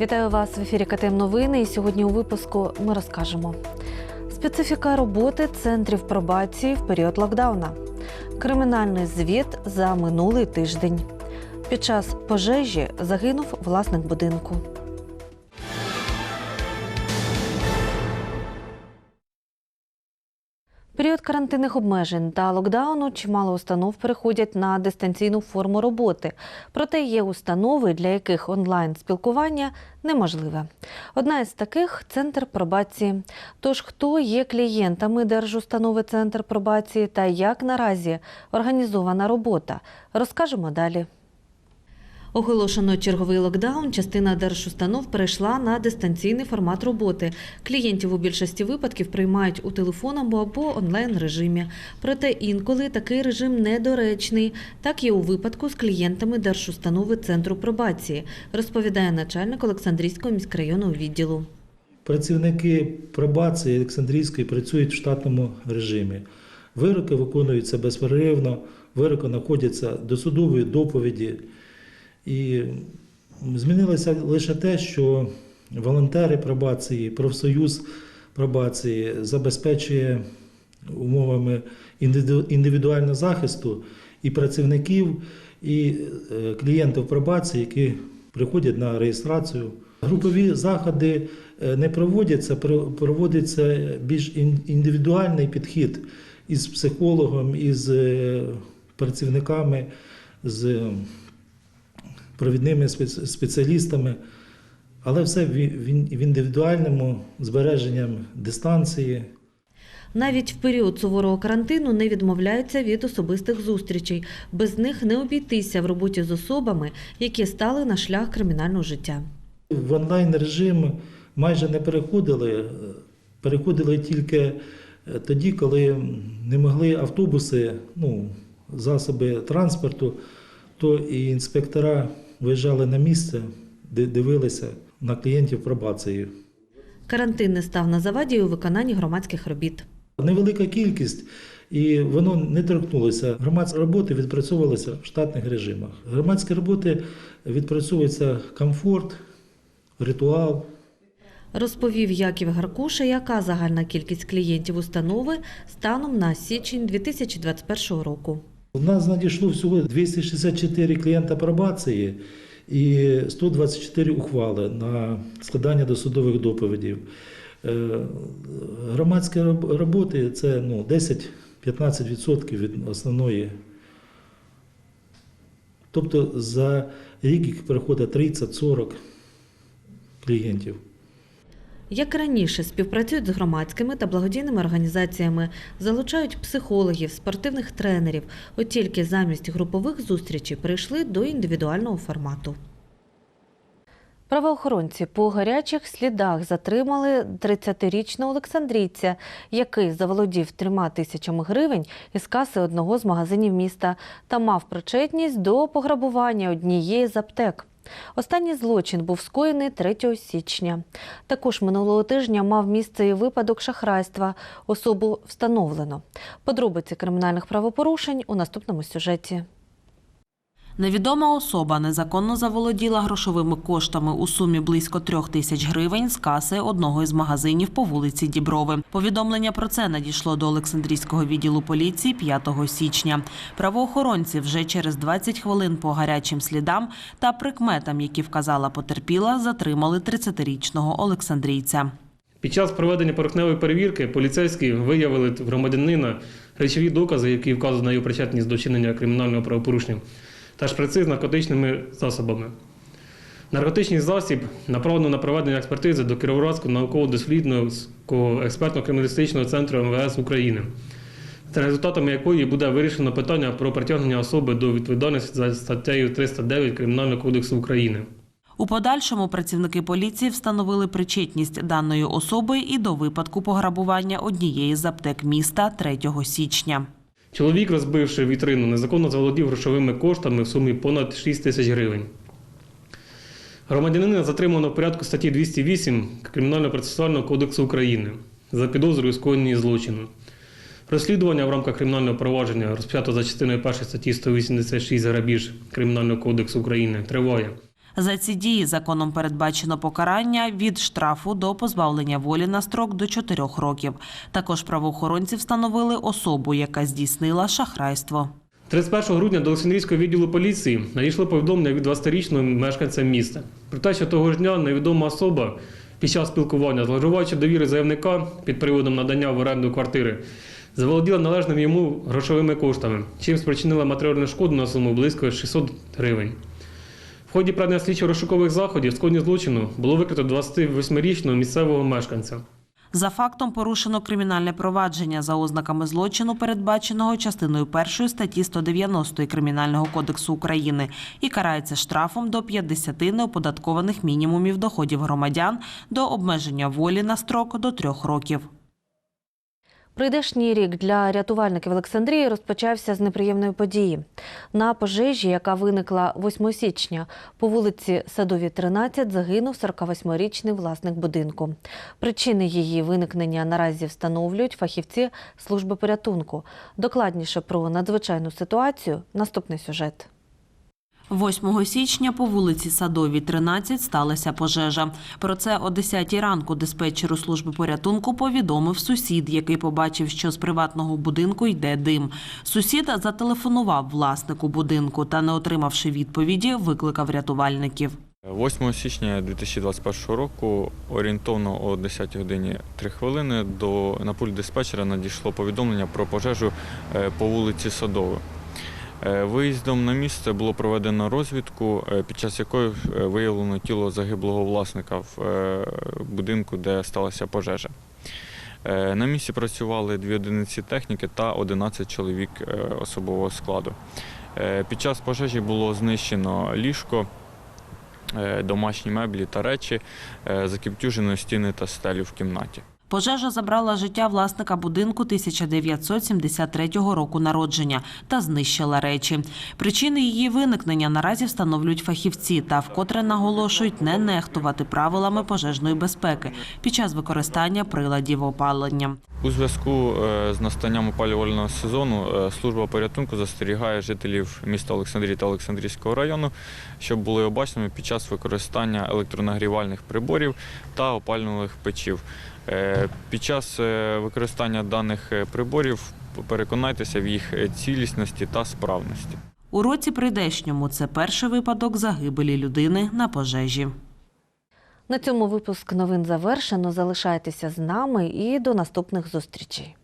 Вітаю вас в ефірі КТМ Новини. І сьогодні у випуску ми розкажемо специфіка роботи центрів пробації в період локдауна, кримінальний звіт за минулий тиждень. Під час пожежі загинув власник будинку. Період карантинних обмежень та локдауну чимало установ переходять на дистанційну форму роботи. Проте є установи, для яких онлайн спілкування неможливе. Одна із таких центр пробації. Тож хто є клієнтами держустанови Центр пробації та як наразі організована робота, розкажемо далі. Оголошено черговий локдаун. Частина держустанов перейшла на дистанційний формат роботи. Клієнтів у більшості випадків приймають у телефонному або онлайн режимі. Проте інколи такий режим недоречний. Так є у випадку з клієнтами держустанови центру пробації, розповідає начальник Олександрійського міськрайонного відділу. Працівники пробації Олександрійської працюють в штатному режимі. Вироки виконуються безперервно, вироки знаходяться до судової доповіді. І змінилося лише те, що волонтери пробації, профсоюз пробації забезпечує умовами індивідуального захисту і працівників, і е, клієнтів пробації, які приходять на реєстрацію. Групові заходи е, не проводяться, про- проводиться більш індивідуальний підхід із психологом, із е, працівниками, з провідними спец- спеціалістами, але все в індивідуальному збереженням дистанції. Навіть в період суворого карантину не відмовляються від особистих зустрічей. Без них не обійтися в роботі з особами, які стали на шлях кримінального життя. В онлайн режим майже не переходили, переходили тільки е, тоді, коли не могли автобуси, ну, засоби транспорту, то і інспектора виїжджали на місце, де дивилися на клієнтів пробації. Карантин не став на заваді у виконанні громадських робіт. Невелика кількість, і воно не торкнулося. Громадські роботи відпрацьовувалися в штатних режимах. Громадські роботи відпрацьовується комфорт, ритуал. Розповів Яків Гаркуша, яка загальна кількість клієнтів установи станом на січень 2021 року. У нас надійшло всього 264 клієнта пробації і 124 ухвали на складання досудових доповідей. Е, Громадські роботи це ну, 10-15% від основної. Тобто за рік їх приходить 30-40 клієнтів. Як раніше, співпрацюють з громадськими та благодійними організаціями, залучають психологів, спортивних тренерів. От тільки замість групових зустрічей перейшли до індивідуального формату. Правоохоронці по гарячих слідах затримали 30-річного олександрійця, який заволодів трьома тисячами гривень із каси одного з магазинів міста та мав причетність до пограбування однієї з аптек. Останній злочин був скоєний 3 січня. Також минулого тижня мав місце і випадок шахрайства. Особу встановлено. Подробиці кримінальних правопорушень у наступному сюжеті. Невідома особа незаконно заволоділа грошовими коштами у сумі близько трьох тисяч гривень з каси одного із магазинів по вулиці Діброви. Повідомлення про це надійшло до Олександрійського відділу поліції 5 січня. Правоохоронці вже через 20 хвилин по гарячим слідам та прикметам, які вказала потерпіла, затримали 30-річного олександрійця. Під час проведення поверхневої перевірки поліцейські виявили громадянина речові докази, які вказують на його причетність до чинення кримінального правопорушення, та шприци з наркотичними засобами. Наркотичний засіб направлено на проведення експертизи до Кіровоградського науково-дослідного експертно-криміналістичного центру МВС України, за результатами якої буде вирішено питання про притягнення особи до відповідальності за статтею 309 Кримінального кодексу України. У подальшому працівники поліції встановили причетність даної особи і до випадку пограбування однієї з аптек міста 3 січня. Чоловік, розбивши вітрину, незаконно заволодів грошовими коштами в сумі понад 6 тисяч гривень. Громадянина затримано в порядку статті 208 Кримінально-процесуального кодексу України за підозрою скоєння злочину. Розслідування в рамках кримінального провадження, розпочато за частиною 1 статті 186 грабіж Кримінального кодексу України, триває. За ці дії законом передбачено покарання від штрафу до позбавлення волі на строк до 4 років. Також правоохоронці встановили особу, яка здійснила шахрайство. 31 грудня до Олександрійського відділу поліції надійшло повідомлення від 20-річного мешканця міста. Про те, що того ж дня невідома особа під час спілкування, зловживаючи довіри заявника під приводом надання в оренду квартири, заволоділа належними йому грошовими коштами, чим спричинила матеріальну шкоду на суму близько 600 гривень. В ході проведення слідчо-розшукових заходів скоєння злочину було викрито 28-річного місцевого мешканця. За фактом порушено кримінальне провадження за ознаками злочину, передбаченого частиною 1 статті 190 Кримінального кодексу України і карається штрафом до 50 неоподаткованих мінімумів доходів громадян до обмеження волі на строк до 3 років. Прийдешній рік для рятувальників Олександрії розпочався з неприємної події. На пожежі, яка виникла 8 січня по вулиці Садовій, 13, загинув 48-річний власник будинку. Причини її виникнення наразі встановлюють фахівці служби порятунку. Докладніше про надзвичайну ситуацію наступний сюжет. 8 січня по вулиці Садовій, 13, сталася пожежа. Про це о 10 ранку диспетчеру служби порятунку повідомив сусід, який побачив, що з приватного будинку йде дим. Сусід зателефонував власнику будинку та, не отримавши відповіді, викликав рятувальників. 8 січня 2021 року орієнтовно о 10 годині 3 хвилини до на пульт диспетчера надійшло повідомлення про пожежу е, по вулиці Садова. Е, Виїздом на місце було проведено розвідку, е, під час якої е, виявлено тіло загиблого власника в будинку, де сталася пожежа. На місці працювали дві одиниці техніки та 11 чоловік особового складу. Під час пожежі було знищено ліжко, домашні меблі та речі, закіптюжено стіни та стелю в кімнаті. Пожежа забрала життя власника будинку 1973 року народження та знищила речі. Причини її виникнення наразі встановлюють фахівці та вкотре наголошують не нехтувати правилами пожежної безпеки під час використання приладів опалення. У зв'язку е, з настанням опалювального сезону е, служба порятунку застерігає жителів міста Олександрії та Олександрійського району, щоб були обачними під час використання електронагрівальних приборів та опалювальних печів. Е, Під час е, використання даних е, приборів переконайтеся в їх цілісності та справності. У році прийдешньому це перший випадок загибелі людини на пожежі. На цьому випуск новин завершено. Залишайтеся з нами і до наступних зустрічей.